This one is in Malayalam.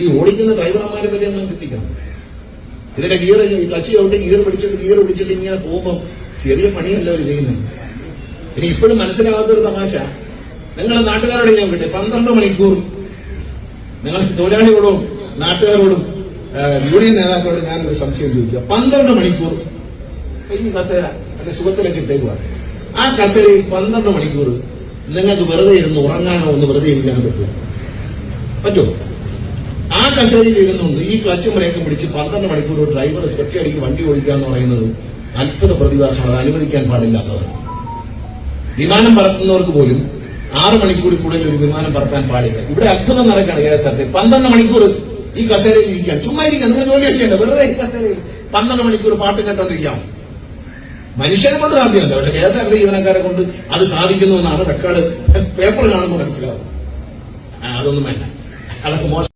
ഈ ഓടിക്കുന്ന ഡ്രൈവർമാരെ പറ്റി നമ്മൾ ചിന്തിക്കണം. ഇതിന്റെ ഗിയർ ക്ലച്ച് ചവിട്ടി ഗിയർ പിടിച്ചിട്ട് ഗിയർ പിടിച്ചിട്ട് ഇങ്ങനെ പോകുമ്പോൾ ചെറിയ പണിയല്ല അവർ ചെയ്യുന്നത്. ഇനി ഇപ്പോഴും മനസ്സിലാവാത്തൊരു തമാശ. നിങ്ങളെ നാട്ടുകാരോട് ഞാൻ വിട്ടെ. പന്ത്രണ്ട് മണിക്കൂർ നിങ്ങൾ തൊഴിലാളികളോടും നാട്ടുകാരോടും യൂണിയൻ നേതാക്കളോട് ഒരു സംശയം ചോദിക്കുക. പന്ത്രണ്ട് മണിക്കൂർ ഈ കസേര അതിന്റെ സുഖത്തിലൊക്കെ ഇട്ടേക്കുക ആ കസേരയിൽ പന്ത്രണ്ട് മണിക്കൂർ നിങ്ങൾക്ക് വെറുതെ ഇരുന്ന് ഉറങ്ങാനോ ഒന്ന് വെറുതെ ഇരിക്കാനോ പറ്റുമോ? പറ്റുമോ? ആ കസേരയിൽ ഇരുന്നുകൊണ്ട് ഈ ക്ലച്ച് ബ്രേക്കും പിടിച്ച് പന്ത്രണ്ട് മണിക്കൂർ ഡ്രൈവർ ഒറ്റയടിക്ക് വണ്ടി ഓടിക്കുക എന്ന് പറയുന്നത് അത്ഭുത പ്രതിഭാസമാണ്. അനുവദിക്കാൻ പാടില്ലാത്തതാണ്. വിമാനം പറത്തുന്നവർക്ക് പോലും ആറ് മണിക്കൂർ കൂടുതൽ ഒരു വിമാനം പറത്താൻ പാടില്ല. ഇവിടെ അത്ഭുതം നടക്കുകയാണ് കെ എസ് പന്ത്രണ്ട് മണിക്കൂർ ഈ കസേരയിൽ ഇരിക്കാൻ ചുമ്മാ ഇരിക്കാൻ നിങ്ങൾ ജോലി ചെയ്യേണ്ട? വെറുതെ ഈ കസേരയിൽ പന്ത്രണ്ട് മണിക്കൂർ പാട്ട് കേട്ടോണ്ടിരിക്കാം. മനുഷ്യനെ കൊണ്ട് സാധ്യമല്ല. പക്ഷെ കെ എസ് ആർ ടി ജീവനക്കാരെ കൊണ്ട് അത് സാധിക്കുന്നു എന്നാണ് റെക്കോർഡ് പേപ്പർ കാണുമ്പോൾ മനസ്സിലാവും അതൊന്നും വേണ്ട. അതൊക്കെ മോശം